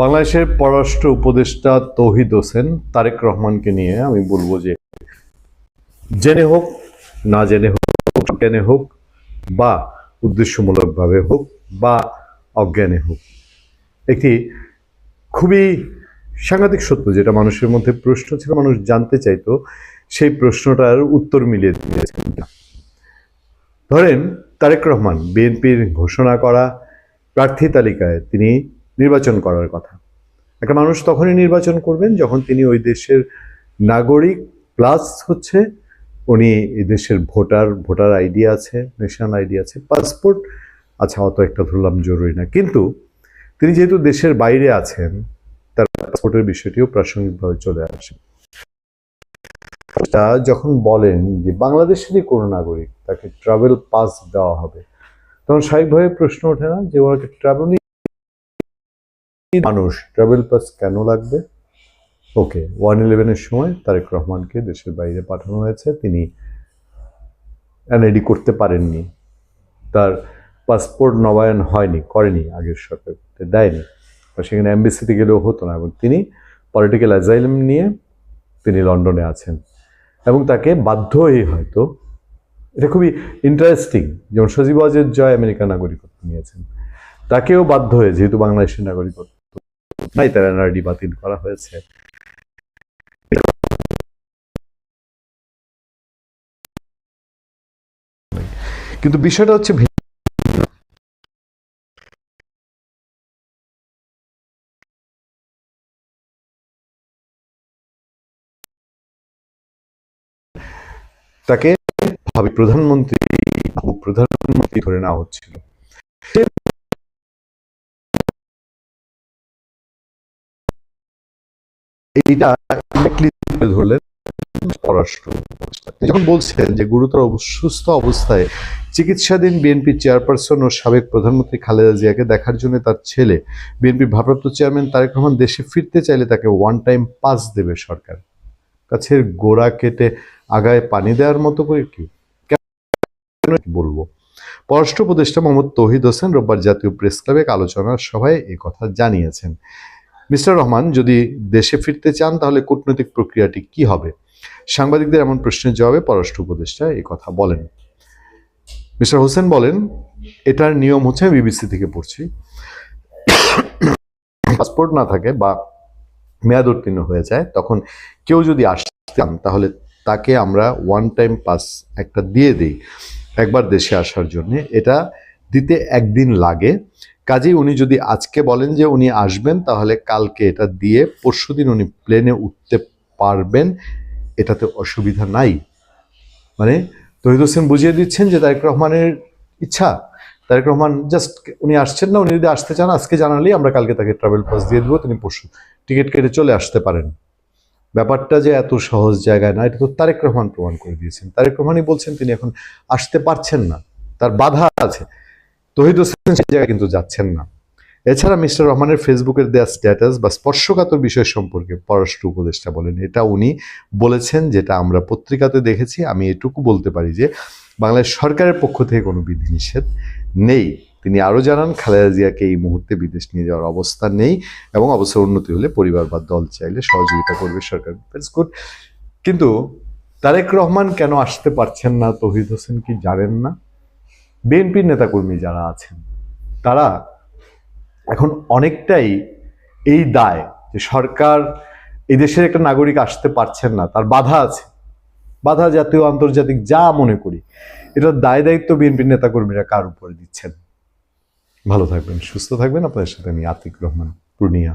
বাংলাদেশের পররাষ্ট্র উপদেষ্টা তৌহিদ হোসেন তারেক রহমানকে নিয়ে আমি বলব যে জেনে হোক, না জেনে হোক জ্ঞানে হোক, বা উদ্দেশ্যমূলকভাবে হোক, বা অজ্ঞানে হোক। একটি খুবই সাংঘাতিক সত্য যেটা মানুষের মধ্যে প্রশ্ন ছিল, মানুষ জানতে চাইতো, সেই প্রশ্নটার উত্তর মিলিয়ে দিয়েছেন ধরেন তারেক রহমান, বিএনপির ঘোষণা করা প্রার্থী তালিকায় তিনি নির্বাচন করার কথা। একটা মানুষ তখনই নির্বাচন করবেন যখন তিনি ওই দেশের নাগরিক প্লাস হচ্ছে উনি এই দেশের ভোটার ভোটার আইডি আছে ন্যাশনাল আইডি আছে পাসপোর্ট আচ্ছা অত একটা ধরলাম জরুরি না। কিন্তু তিনি যেহেতু দেশের বাইরে আছেন, তার পাসপোর্টের বিষয়টিও প্রাসঙ্গিকভাবে চলে আসে। যখন বলেন যে বাংলাদেশেরই কোনো নাগরিক তাকে ট্রাভেল পাস দেওয়া হবে, তখন স্বাভাবিকভাবে প্রশ্ন ওঠে না যে ওনাকে ট্রাভেল মানুষ ট্রাভেল পাস কেন লাগবে? ওকে ওয়ান ইলেভেনের সময় তারেক রহমানকে দেশের বাইরে পাঠানো হয়েছে। তিনি এনআইডি করতে পারেননি। তার পাসপোর্ট নবায়ন হয়নি, করেনি, আগের সরকার দেয়নি। বা সেখানে এমবিসিতে গেলেও হতো না। এবং তিনি পলিটিক্যাল অ্যাজাইলাম নিয়ে তিনি লন্ডনে আছেন। এবং তাকে বাধ্য হয়ে হয়তো, এটা খুবই ইন্টারেস্টিং যেমন সজীব ওয়াজেদ জয় আমেরিকার নাগরিকত্ব নিয়েছেন। তাকেও বাধ্য হয়ে, যেহেতু বাংলাদেশের নাগরিকত্ব তার এনআরডি বাতিল করা হয়েছে। কিন্তু বিষয়টা হচ্ছে তাকে ভাবি প্রধানমন্ত্রী প্রধানমন্ত্রী ধরে নেওয়া হচ্ছিল। এইটা ধরলেন পররাষ্ট্র যখন বলছেন যে গুরুতর অসুস্থ অবস্থায় চিকিৎসাধীন বিএনপি চেয়ারপারসন ও সাবেক প্রধানমন্ত্রী খালেদা জিয়াকে দেখার জন্য তার ছেলে, বিএনপি ভারপ্রাপ্ত চেয়ারম্যান তারেক রহমান দেশে ফিরতে চাইলে তাকে ওয়ান টাইম পাস দেবে সরকার। গাছের গোড়া কেটে আগায় পানি দেওয়ার মতো করে কি? বলব? পররাষ্ট্র উপদেষ্টা মোহাম্মদ তৌহিদ হোসেন রোববার জাতীয় প্রেস ক্লাবে আলোচনার সভায় কথা জানিয়েছেন। মিস্টার রহমান, যদি দেশে ফিরতে চান, তাহলে কূটনৈতিক প্রক্রিয়াটি কি হবে? সাংবাদিকদের এমন প্রশ্নের জবাবে পররাষ্ট্র উপদেষ্টা এই কথা বলেন। মিস্টার হোসেন বলেন, এটার নিয়ম হচ্ছে আমি বিবিসি থেকে পড়ছি। পাসপোর্ট না থাকে বা মেয়াদ উত্তীর্ণ হয়ে যায়, তখন কেউ যদি আসতে চান, তাহলে তাকে আমরা ওয়ান টাইম পাস একটা দিয়ে দিই, একবার দেশে আসার জন্য। এটা দিতে একদিন লাগে। কাজেই উনি যদি আজকে বলেন যে উনি আসবেন, তাহলে কালকে এটা দিয়ে পরশুদিন উনি প্লেনে উঠতে পারবেন, এটাতে অসুবিধা নাই। মানে তহিদ হোসেন বুঝিয়ে দিচ্ছেন যে তারেক রহমানের ইচ্ছা। তারেক রহমান জাস্ট উনি আসছেন না, উনি যদি আসতে চান, আজকে জানালেই আমরা কালকে তাকে ট্রাভেল পাস দিয়ে দেবো, তিনি পরশু টিকিট কেটে চলে আসতে পারেন। ব্যাপারটা যে এত সহজ জায়গায় না, এটা তো তারেক রহমান প্রমাণ করে দিয়েছেন। তারেক রহমানই বলছেন তিনি এখন আসতে পারছেন না। তার বাধা আছে। তহিদ হোসেন সেই জায়গায় কিন্তু যাচ্ছেন না। এছাড়া মিস্টার রহমানের ফেসবুকের দেওয়া স্ট্যাটাস বা স্পর্শকাতর বিষয় সম্পর্কে পররাষ্ট্র উপদেষ্টা বলেন। এটা উনি বলেছেন, যেটা আমরা পত্রিকাতে দেখেছি। আমি এটুকু বলতে পারি যে, বাংলাদেশ সরকারের পক্ষ থেকে কোনো বিধিনিষেধ নেই। তিনি আরও জানান, খালেদা জিয়াকে এই মুহূর্তে বিদেশ নিয়ে যাওয়ার অবস্থা নেই এবং অবস্থার উন্নতি হলে পরিবার বা দল চাইলে সহযোগিতা করবে সরকার। দ্যাটস গুড কিন্তু তারেক রহমান কেন আসতে পারছেন না? তহিদ হোসেন কি জানেন না? বিএনপির নেতাকর্মী যারা আছেন, তারা এখন অনেকটাই এই দায় যে সরকার এই দেশের একটা নাগরিক আসতে পারছেন না, তার বাধা আছে। বাধা জাতীয় আন্তর্জাতিক যা মনে করি, এটার দায় দায়িত্ব বিএনপির নেতাকর্মীরা কার উপরে দিচ্ছেন? ভালো থাকবেন, সুস্থ থাকবেন। আপনাদের সাথে আমি আতিক রহমান, পূর্ণিয়া।